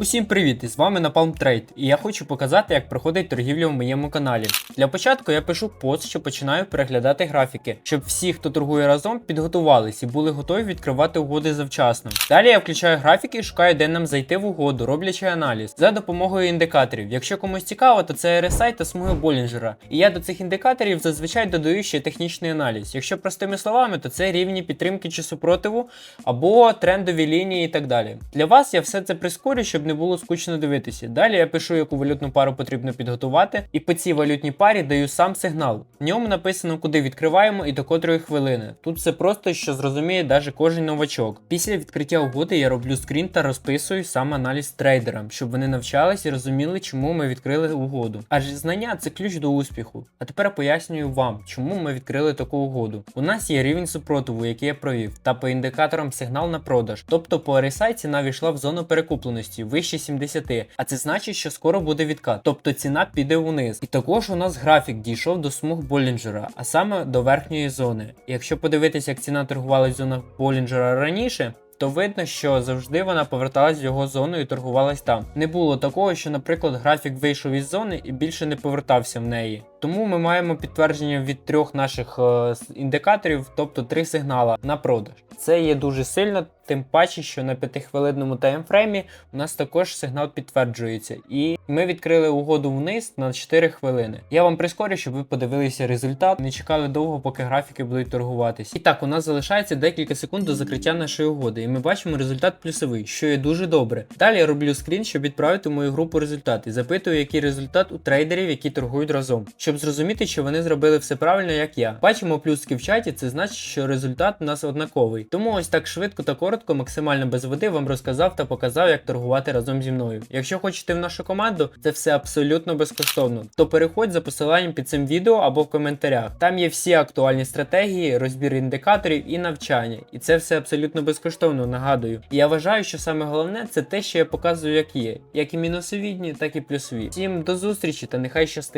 Усім привіт! З вами Napalm Trade, і я хочу показати, як проходить торгівля в моєму каналі. Для початку я пишу пост, що починаю переглядати графіки, щоб всі, хто торгує разом, підготувались і були готові відкривати угоди завчасно. Далі я включаю графіки і шукаю, де нам зайти в угоду, роблячи аналіз за допомогою індикаторів. Якщо комусь цікаво, то це RSI та смуги Болінджера. І я до цих індикаторів зазвичай додаю ще технічний аналіз. Якщо простими словами, то це рівні підтримки чи супротиву або трендові лінії і так далі. Для вас я все це прискорю, щоб не було скучно дивитися. Далі я пишу, яку валютну пару потрібно підготувати, і по цій валютній парі даю сам сигнал. В ньому написано, куди відкриваємо і до котрої хвилини. Тут все просто, що зрозуміє навіть кожен новачок. Після відкриття угоди я роблю скрін та розписую сам аналіз трейдерам, щоб вони навчались і розуміли, чому ми відкрили угоду. Адже знання це ключ до успіху. А тепер пояснюю вам, чому ми відкрили таку угоду. У нас є рівень супротиву, який я провів, та по індикаторам сигнал на продаж. Тобто по RSI ціна війшла в зону перекупленості вище 70, а це значить, що скоро буде відкат, тобто ціна піде вниз. І також у нас графік дійшов до смуг Болінджера, а саме до верхньої зони. Якщо подивитися, як ціна торгувалась в зонах Болінджера раніше. То видно, що завжди вона поверталась в його зону і торгувалась там. Не було такого, що, наприклад, графік вийшов із зони і більше не повертався в неї. Тому ми маємо підтвердження від трьох наших е, індикаторів, тобто три сигнала на продаж. Це є дуже сильно, тим паче, що на 5-хвилинному таймфреймі у нас також сигнал підтверджується. І ми відкрили угоду вниз на 4 хвилини. Я вам прискорю, щоб ви подивилися результат, не чекали довго, поки графіки будуть торгуватись. І так, у нас залишається декілька секунд до закриття нашої угоди, і ми бачимо результат плюсовий, що є дуже добре. Далі я роблю скрін, щоб відправити в мою групу результат і запитую, який результат у трейдерів, які торгують разом, щоб зрозуміти, що вони зробили все правильно, як я. Бачимо плюски в чаті, це значить, що результат у нас однаковий. Тому ось так швидко та коротко, максимально без води вам розказав та показав, як торгувати разом зі мною. Якщо хочете в нашу команду, це все абсолютно безкоштовно. То переходь за посиланням під цим відео або в коментарях. Там є всі актуальні стратегії, розбір індикаторів і навчання. І це все абсолютно безкоштовно, нагадую. І я вважаю, що саме головне це те, що я показую, як є, як і мінусовідні, так і плюсові. Всім до зустрічі та нехай щастить.